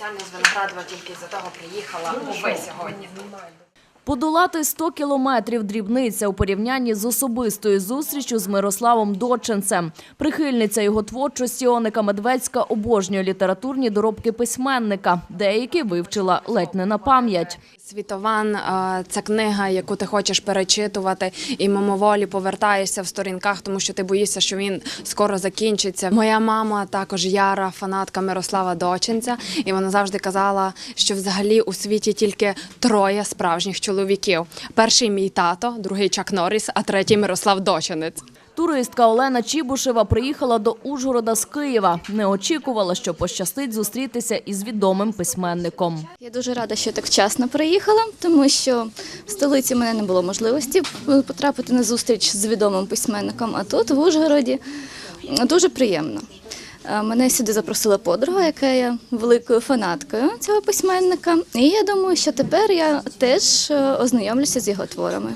спеціально з Виноградова тільки за того приїхала. Ви сьогодні. Подолати 100 кілометрів дрібниця у порівнянні з особистою зустрічю з Мирославом Доченцем. Прихильниця його творчості Оника Медведська обожнює літературні доробки письменника. Деякі вивчила ледь не на пам'ять. Світован е, це книга, яку ти хочеш перечитувати, і мимоволі повертаєшся в сторінках, тому що ти боїшся, що він скоро закінчиться. Моя мама також яра фанатка Мирослава Доченця, і вона завжди казала, що взагалі у світі тільки троє справжніх чоловіків: перший мій тато, другий Чак Норріс, а третій Мирослав Доченець. Туристка Олена Чібушева приїхала до Ужгорода з Києва. Не очікувала, що пощастить зустрітися із відомим письменником. Я дуже рада, що так вчасно приїхала, тому що в столиці мене не було можливості потрапити на зустріч з відомим письменником, а тут, в Ужгороді, дуже приємно. Е, Мене сюди запросила подруга, яка є великою фанаткою цього письменника. І я думаю, що тепер я теж е, ознайомлюся з його творами.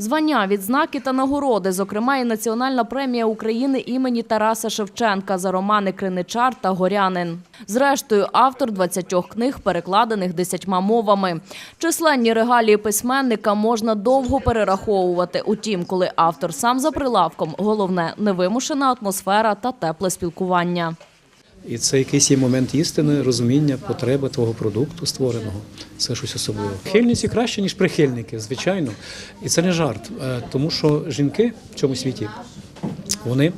Звання, відзнаки та нагороди, зокрема і Національна премія України імені Тараса Шевченка за романи Криничар та Горянин. Зрештою, автор 20 книг, перекладених десятьма мовами. Численні регалії письменника можна довго перераховувати. Утім, коли автор сам за прилавком, головне невимушена атмосфера та тепле спілкування. І це якийсь є момент істини, розуміння потреби твого продукту створеного. Це щось особливе. Хильниці краще, ніж прихильники, звичайно. І це не жарт, е, тому що жінки в цьому світі вони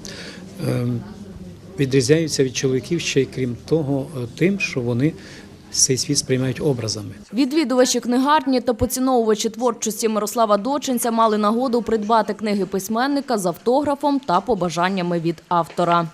ем, відрізняються від чоловіків ще й крім того, е, тим, що вони цей світ сприймають образами. Відвідувачі книгарні та поціновувачі творчості Мирослава Доченця мали нагоду придбати книги письменника з автографом та побажаннями від автора.